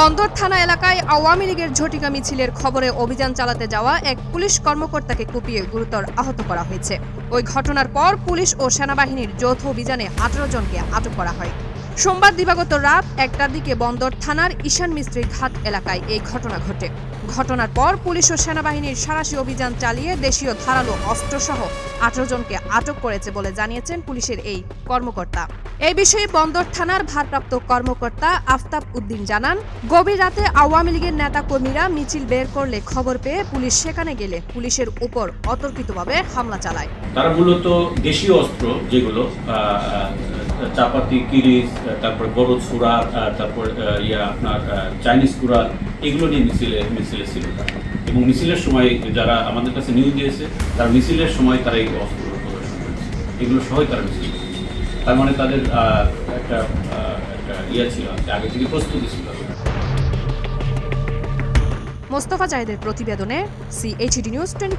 বন্দর থানা এলাকায় আওয়ামী লীগের ঝটিকা মিছিলের খবরে অভিযান চালাতে যাওয়া এক পুলিশ কর্মকর্তাকে কুপিয়ে গুরুতর আহত করা হয়েছে। ওই ঘটনার পর পুলিশ ও সেনাবাহিনীর যৌথ অভিযানে আঠারো জনকে আটক করা হয়। সোমবার দিবাগত রাত একটার দিকে বন্দর থানার ঈশান মিস্ত্রি ঘাট এলাকায় এই ঘটনা ঘটে। ঘটনার পর পুলিশ ও সেনাবাহিনীর সারাশি অভিযান চালিয়ে দেশীয় ধারালো অস্ত্রসহ আঠারো জনকে আটক করেছে বলে জানিয়েছেন পুলিশের এই কর্মকর্তা। এই বিষয়ে বন্দর থানার ভারপ্রাপ্ত কর্মকর্তা আফতাব উদ্দিন জানান গভীর রাতে আওয়ামী লীগের নেতা কর্মীরা মিছিল বের করলে খবর পেয়ে পুলিশ সেখানে গেলে পুলিশের উপর অতর্কিতভাবে হামলা চালায়। তারা মূলত দেশীয় অস্ত্র যেগুলো চাপাতি আহ, তারপরে বড় সুরা তারপর ইয়া আপনার চাইনিজ কুড়াল এগুলো নিয়ে মিছিলে মিছিলে ছিল এবং মিছিলের সময় যারা আমাদের কাছে নিউজ দিয়েছে তারা মিছিলের সময় তারা এই করেছে। এগুলো সহই তারা মিছিল। তার মানে তাদের একটা একটা ইয়ে ছিল আগে থেকে প্রস্তুতি ছিল। মোস্তফা জাহেদের প্রতিবেদনে সিএইচডি নিউজ টোয়েন্টি